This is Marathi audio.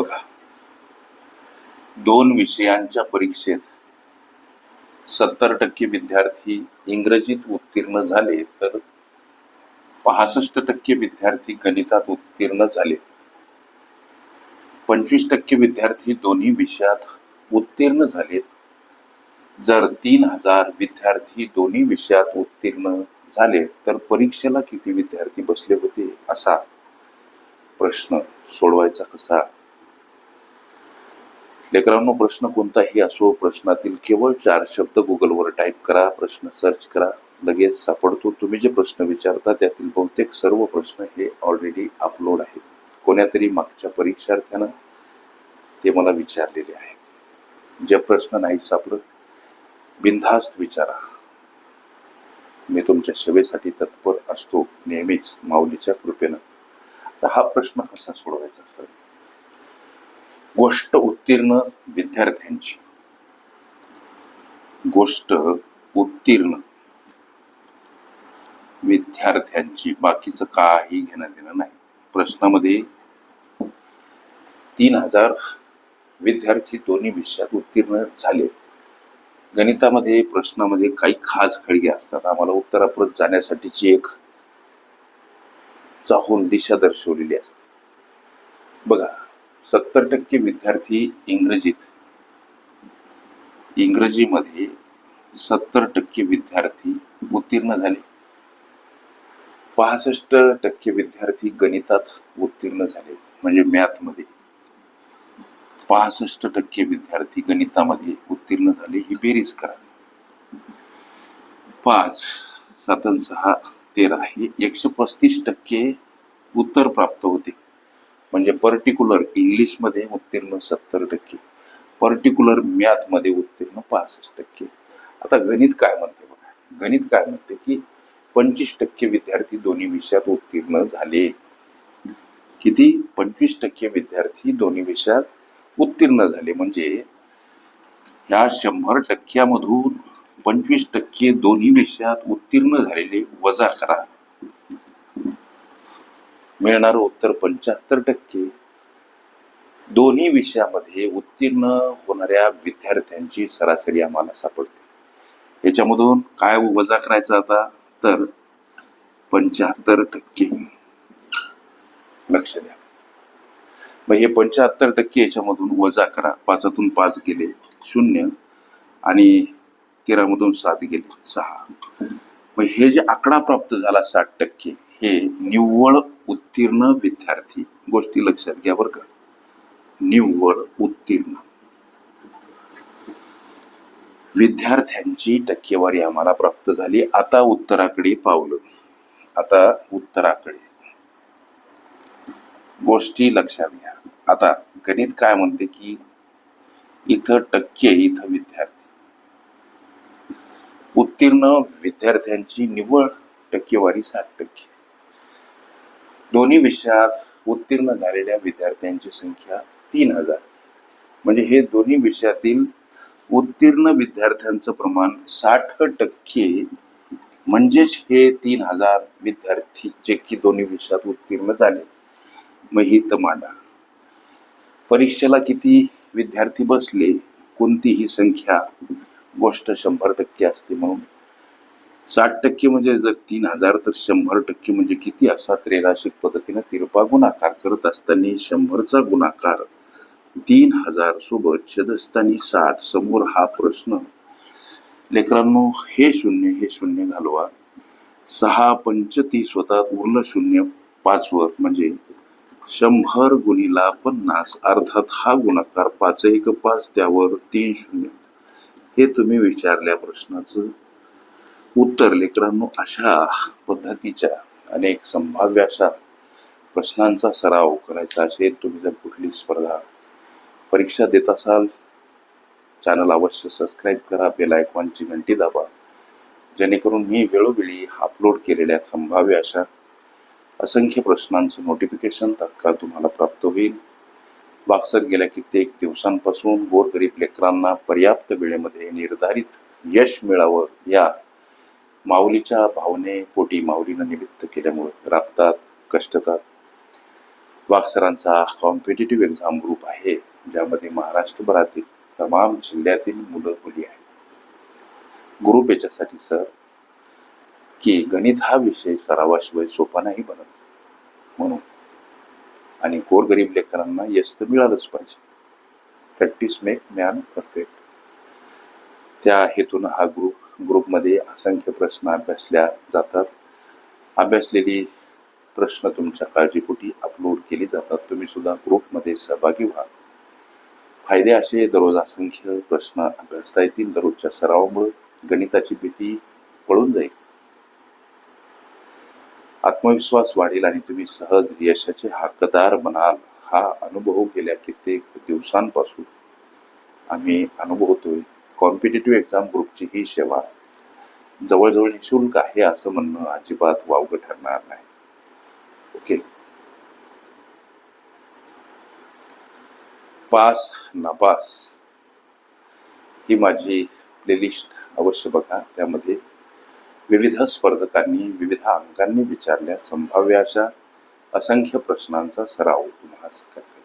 बघा. दोन विषयांच्या परीक्षेत सत्तर टक्के विद्यार्थी इंग्रजीत उत्तीर्ण झाले तर पासष्ट टक्के विद्यार्थी गणितात उत्तीर्ण झाले. पंचवीस टक्के विद्यार्थी दोन्ही विषयात उत्तीर्ण झाले. जर तीन हजार विद्यार्थी दोन्ही विषयात उत्तीर्ण झाले तर परीक्षेला किती विद्यार्थी बसले होते असा प्रश्न सोडवायचा कसा? लेकरांनो प्रश्न कोणताही असो प्रश्नातील केवळ चार शब्द गुगलवर टाईप करा प्रश्न सर्च करा लगेच सापडतो. तुम्ही जे प्रश्न विचारता त्यातील बहुतेक सर्व प्रश्न हे ऑलरेडी अपलोड आहेत. कोण्यातरी मागच्या परीक्षार्थ्यानं ते मला विचारलेले आहे जे प्रश्न नाही सापडत बिनधास्त विचारा. मी तुमच्या सेवेसाठी तत्पर असतो नेहमीच माऊलीच्या कृपेनं. तर हा प्रश्न कसा सोडवायचा सर? गोष्ट उत्तीर्ण विद्यार्थ्यांची. गोष्ट उत्तीर्ण विद्यार्थ्यांची बाकीचं काही घेणं देणं नाही. प्रश्नामध्ये तीन हजार विद्यार्थी दोन्ही विषयात उत्तीर्ण झाले. गणितामध्ये प्रश्नामध्ये काही खास खळगे असतात. आम्हाला उत्तरापर्यंत जाण्यासाठीची एक चाहूल दिशा दर्शवलेली असते. बघा सत्तर टक्के विद्यार्थी इंग्रजीत. इंग्रजीमध्ये सत्तर टक्के विद्यार्थी उत्तीर्ण झाले. पासष्ट टक्के विद्यार्थी गणितात उत्तीर्ण झाले म्हणजे मॅथमध्ये. पासष्ट टक्के विद्यार्थी गणितामध्ये उत्तीर्ण झाले ही बेरीज करा. पाच सातन सहा तेरा हे एकशे पस्तीस टक्के उत्तर प्राप्त होते. म्हणजे पर्टिक्युलर इंग्लिशमध्ये उत्तीर्ण सत्तर टक्के. पर्टिक्युलर मॅथमध्ये उत्तीर्ण पासष्ट टक्के. आता गणित काय म्हणते बघा. गणित काय म्हणते की पंचवीस टक्के विद्यार्थी दोन्ही विषयात उत्तीर्ण झाले. किती? पंचवीस टक्के विद्यार्थी दोन्ही विषयात उत्तीर्ण झाले. म्हणजे ह्या शंभर टक्क्यामधून पंचवीस टक्के दोन्ही विषयात उत्तीर्ण झालेले वजा करा. मिळणारं उत्तर पंच्याहत्तर टक्के. दोन्ही विषयामध्ये उत्तीर्ण होणाऱ्या विद्यार्थ्यांची सरासरी आम्हाला सापडते. याच्यामधून काय वजा करायचा आता? तर पंच्याहत्तर टक्के. लक्ष द्या. मग हे पंच्याहत्तर टक्के याच्यामधून वजा करा. पाचातून पाच गेले शून्य आणि तेरामधून सात गेले सहा. मग हे जे आकडा प्राप्त झाला साठ टक्के हे निव्वळ उत्तीर्ण विद्यार्थी गोष्टी लक्षात घ्या बरं का. निव्वळ उत्तीर्ण. विद्यार्थ्यांची टक्केवारी आम्हाला प्राप्त झाली. आता उत्तराकडे पावलं. आता उत्तराकडे. गोष्टी लक्षात घ्या. आता गणित काय म्हणते की इथं टक्के इथं विद्यार्थी. उत्तीर्ण विद्यार्थ्यांची निव्वळ टक्केवारी साठ टक्के. दोन्ही विषयात उत्तीर्ण झालेल्या विद्यार्थ्यांची संख्या तीन हजार. म्हणजे हे दोन्ही विषयातील उत्तीर्ण विद्यार्थ्यांचं प्रमाण साठ टक्के म्हणजेच हे तीन हजार विद्यार्थी जे की दोन्ही विषयात उत्तीर्ण झाले. मग ही तर मांडा. परीक्षेला किती विद्यार्थी बसले? कोणतीही संख्या गोष्ट शंभर टक्के असते म्हणून. साठ टक्के म्हणजे जर तीन हजार तर शंभर टक्के म्हणजे किती असा त्रेराशिक पद्धतीनं तिरपा गुणाकार करत असताना शंभरचा गुणाकार तीन हजार सोबत छेदस्थानी साठ. समोर हा प्रश्न. लेकरांनो हे शून्य हे शून्य घालवा. सहा पंचतीस होतात उरलं शून्य पाचवर म्हणजे शंभर गुणिला पन्नास अर्थात हा गुणाकार पाच एक पाच त्यावर तीन शून्य. हे तुम्ही विचारल्या प्रश्नाचं उत्तर लेकरांनो अशा पद्धतीच्या अनेक संभाव्य अशा प्रश्नांचा सराव करायचा असेल तुम्ही जर कुठली स्पर्धा परीक्षा देत असाल चॅनल अवश्य सबस्क्राईब करा बेल आयकॉनची घंटी दाबा. जेणेकरून मी वेळोवेळी अपलोड केलेल्या संभाव्य अशा असंख्य प्रश्नांचं नोटिफिकेशन तात्काळ तुम्हाला प्राप्त होईल. वागसत गेल्या कित्येक दिवसांपासून गोरगरीब लेकरांना पर्याप्त वेळेमध्ये निर्धारित यश मिळावं या माऊलीच्या भावने पोटी माऊलीनं निमित्त केल्यामुळे राबतात कष्टतात. वाक्सरांचा सरांचा कॉम्पिटेटिव्ह एक्झाम ग्रुप आहे ज्यामध्ये महाराष्ट्रभरातील तमाम जिल्ह्यातील मुलं मुली आहेत. ग्रुप याच्यासाठी सर की गणित हा विषय सरावाशिवाय सोपा नाही बनत. म्हणून आणि गोरगरीब लेकरांना यश तर मिळालंच पाहिजे. प्रॅक्टिस मेक मॅन परफेक्ट त्या हेतून हा ग्रुप ग्रुपमध्ये असंख्य प्रश्न अभ्यासल्या जातात. अभ्यासलेली प्रश्न तुमच्या काळजीपोटी अपलोड केली जातात. तुम्ही सुद्धा ग्रुपमध्ये सहभागी व्हा. फायदे असे दररोज असंख्य प्रश्न अभ्यासता येतील. दररोजच्या सरावामुळे गणिताची भीती पळून जाईल. आत्मविश्वास वाढेल आणि तुम्ही सहज यशाचे हक्कदार बनाल. हा अनुभव गेल्या कित्येक दिवसांपासून आम्ही अनुभवतोय. कॉम्पिटेटिव्ह एक्झाम ग्रुपची ही सेवा जवळजवळ निशुल्क आहे असं म्हणणं अजिबात वावगं ठरणार नाही. ओके पास नापास ही माझी प्लेलिस्ट अवश्य बघा. त्यामध्ये विविध स्पर्धकांनी विविध अंकांनी विचारल्या संभाव्य अशा असंख्य प्रश्नांचा सराव तुम्हाला करते.